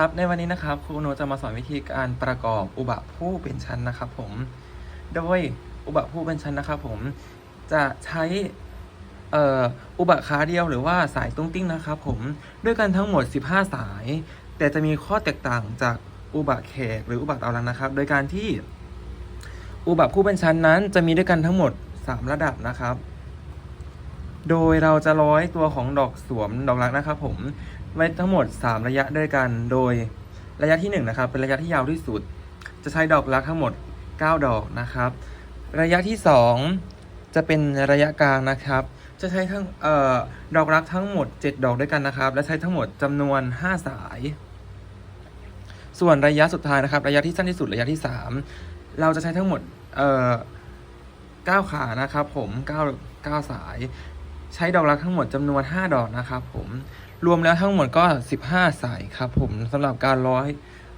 ครับ ในวันนี้นะครับครูโนจะมาสอนวิธีการประกอบอุบะผู้เป็นชั้นนะครับผม โดยอุบะผู้เป็นชั้นนะครับผมจะใช้เอ่ออุบะขาเดียวหรือว่าสายตุ้งติ้งนะครับผมด้วยกันทั้งหมด 15 สาย แต่จะมีข้อแตกต่างจากอุบะแขกหรืออุบะเตาลังนะครับ โดยการที่อุบะผู้เป็นชั้นนั้นจะมีด้วยกันทั้งหมด 3 ระดับนะครับ โดยเราจะร้อยตัวของดอกสวมดอกรักนะครับผม ไว้ทั้งหมด 3 ระยะด้วยกัน โดยระยะที่1นะครับเป็นระยะที่ยาวที่สุด จะใช้ดอกรักทั้งหมด 9 ดอกนะครับ ระยะที่ 2 จะเป็นระยะกลางนะครับ จะใช้ทั้งเอ่อดอกรักทั้งหมด 7 ดอกด้วยกันนะครับ และใช้ทั้งหมดจำนวน 5 สาย ส่วนระยะสุดท้ายนะครับ ระยะที่สั้นที่สุดระยะที่ 3 เราจะใช้ทั้งหมดเอ่อ9ขานะครับผม9 9สาย ใช้ดอกรักทั้งหมดจำนวน 5 ดอกนะครับผมรวมแล้วทั้งหมดก็ 15 สายครับผมสำหรับการร้อย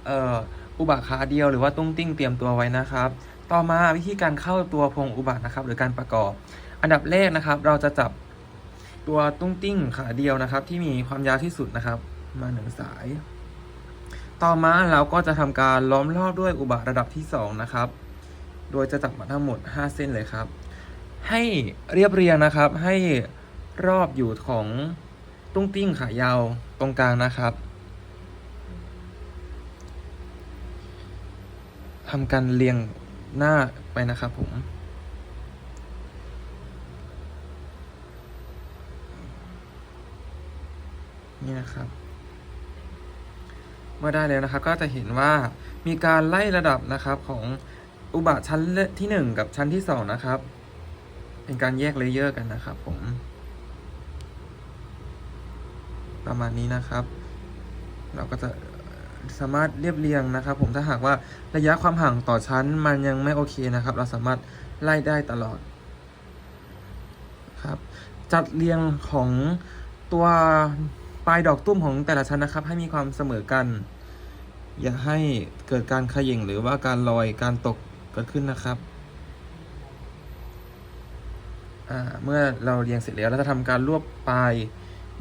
เอ่ออุบะขาเดียวหรือว่าตุ้งติ้งเตรียมตัวไว้นะครับ ต่อมาวิธีการเข้าตัวพงอุบะนะครับ หรือการประกอบ อันดับแรกนะครับ เราจะจับตัวตุ้งติ้งขาเดียวนะครับ ที่มีความยาวที่สุดนะครับ มาหนึ่งสาย ต่อมาเราก็จะทำการล้อมรอบด้วยอุบะระดับที่สองนะครับ โดยจะจับมาทั้งหมด 5 เส้นเลยครับ ให้เรียบเรียงนะครับให้ รอบอยู่ของตุ้งติ้งขายาวตรงกลางนะครับทำการเรียงหน้าไปนะครับผม นี่นะครับ เมื่อได้แล้วนะครับ ก็จะเห็นว่ามีการไล่ระดับนะครับของอุบะชั้นที่ 1 กับชั้นที่ 2 นะครับ เป็นการแยกเลเยอร์กันนะครับผม ประมาณนี้นะครับ เราก็จะสามารถเรียบเรียงนะครับ ผมถ้าหากว่าระยะความห่างต่อชั้นมันยังไม่โอเคนะครับ เราสามารถไล่ได้ตลอดครับ จัดเรียงของตัวปลายดอกตุ้มของแต่ละชั้นนะครับ ให้มีความเสมอกัน อย่าให้เกิดการขย่งหรือว่าการลอยการตกเกิดขึ้นนะครับเมื่อเราเรียงเสร็จแล้วเราจะทำการรวบปลาย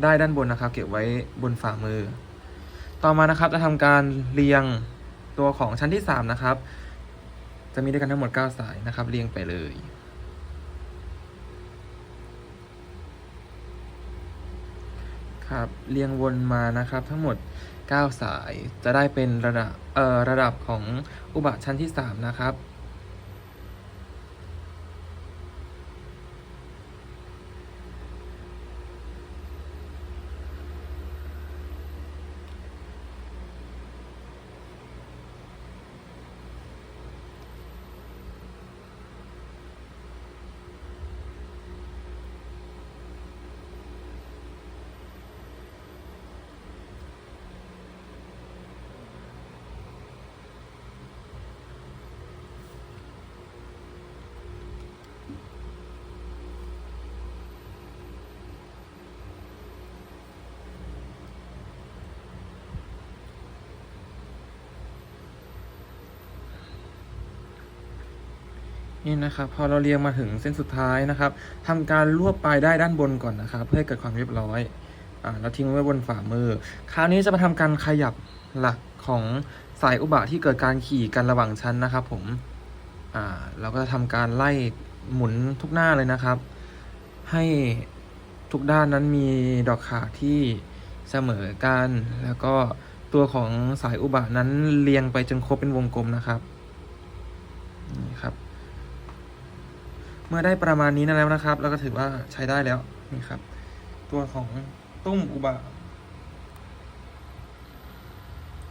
ได้ด้านบนนะครับ เก็บไว้บนฝ่ามือ ต่อมานะครับจะทำการเรียงตัวของชั้นที่ 3 นะครับ จะมีด้วยกันทั้งหมด 9 สายนะครับ เรียงไปเลยครับเรียงวนมานะครับทั้งหมด 9 สายจะได้เป็นระดับเอ่อระดับของอุบะชั้นที่ 3 นะครับ นี่นะครับพอเราเรียงมาถึงเส้นสุดท้ายนะครับทำการรวบปลายได้ด้านบนก่อนนะครับ เพื่อให้เกิดความเรียบร้อยอ่าแล้วทิ้งไว้บนฝ่ามือ คราวนี้จะมาทำการขยับหลักของสายอุบะที่เกิดการขี่กันระหว่างชั้นนะครับ ผมอ่าเราก็จะทำการไล่หมุนทุกหน้าเลยนะครับ ให้ทุกด้านนั้นมีดอกขาที่เสมอกันแล้วก็ตัวของสายอุบะนั้นเรียงไปจนครบเป็นวงกลมนะครับนี่ครับ เมื่อได้ประมาณนี้แล้วนะครับเราก็ถือว่าใช้ได้แล้วนี่ครับ ตัวของตุ้มอุบะ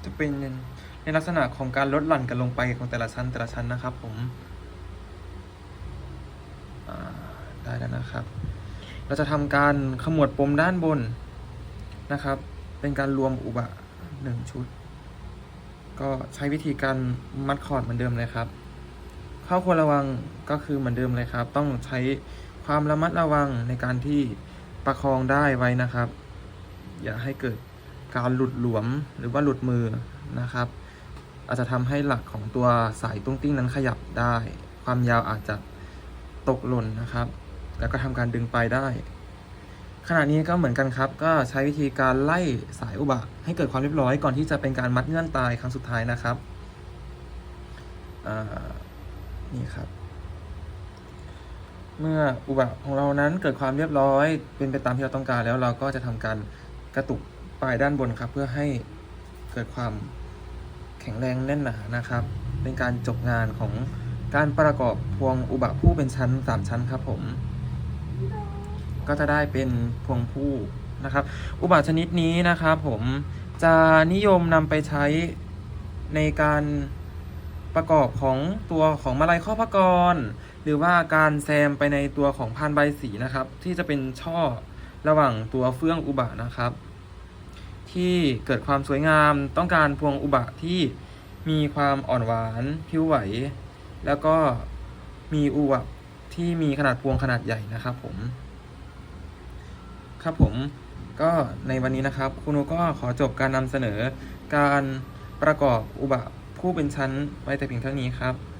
จะเป็นในลักษณะของการลดหลั่นกันลงไปของแต่ละชั้นแต่ละชั้นนะครับ ผมได้แล้วนะครับ เราจะทำการขมวดปมด้านบนนะครับ เป็นการรวมอุบะหนึ่งชุด ก็ใช้วิธีการมัดคอร์ดเหมือนเดิมเลยครับ ข้อควรระวังก็คือเหมือนเดิมเลยครับ ต้องใช้ความระมัดระวังในการที่ประคองได้ไว้นะครับ อย่าให้เกิดการหลุดหลวมหรือว่าหลุดมือนะครับ อาจจะทำให้หลักของตัวสายตุ้งติ้งนั้นขยับได้ ความยาวอาจจะตกหล่นนะครับ แล้วก็ทำการดึงไปได้ ขณะนี้ก็เหมือนกันครับ ก็ใช้วิธีการไล่สายอุบะให้เกิดความเรียบร้อยก่อนที่จะเป็นการมัดเงื่อนตายครั้งสุดท้ายนะครับอ่า นี่ครับ เมื่ออุบะของเรานั้นเกิดความเรียบร้อย เป็นไปตามที่เราต้องการแล้วเราก็จะทำการกระตุกปลายด้านบนครับ เพื่อให้เกิดความแข็งแรงแน่นหนานะครับ เป็นการจบงานของการประกอบพวงอุบะผู้เป็นชั้นสามชั้นครับผม ก็จะได้เป็นพวงผู้นะครับ อุบะชนิดนี้นะครับผมจะนิยมนำไปใช้ในการ ประกอบของตัวของมาลัยข้อพระกร หรือว่าการแซมไปในตัวของพานใบสีนะครับ ที่จะเป็นช่อระหว่างตัวเฟื่องอุบะนะครับ ที่เกิดความสวยงามต้องการพวงอุบะที่มีความอ่อนหวานผิวไหว แล้วก็มีอุบะที่มีขนาดพวงขนาดใหญ่นะครับผม ครับผมก็ในวันนี้นะครับคุณโอก็ขอจบการนำเสนอการประกอบอุบะ ผู้เป็นชั้นไว้แต่เพียงเท่านี้ครับ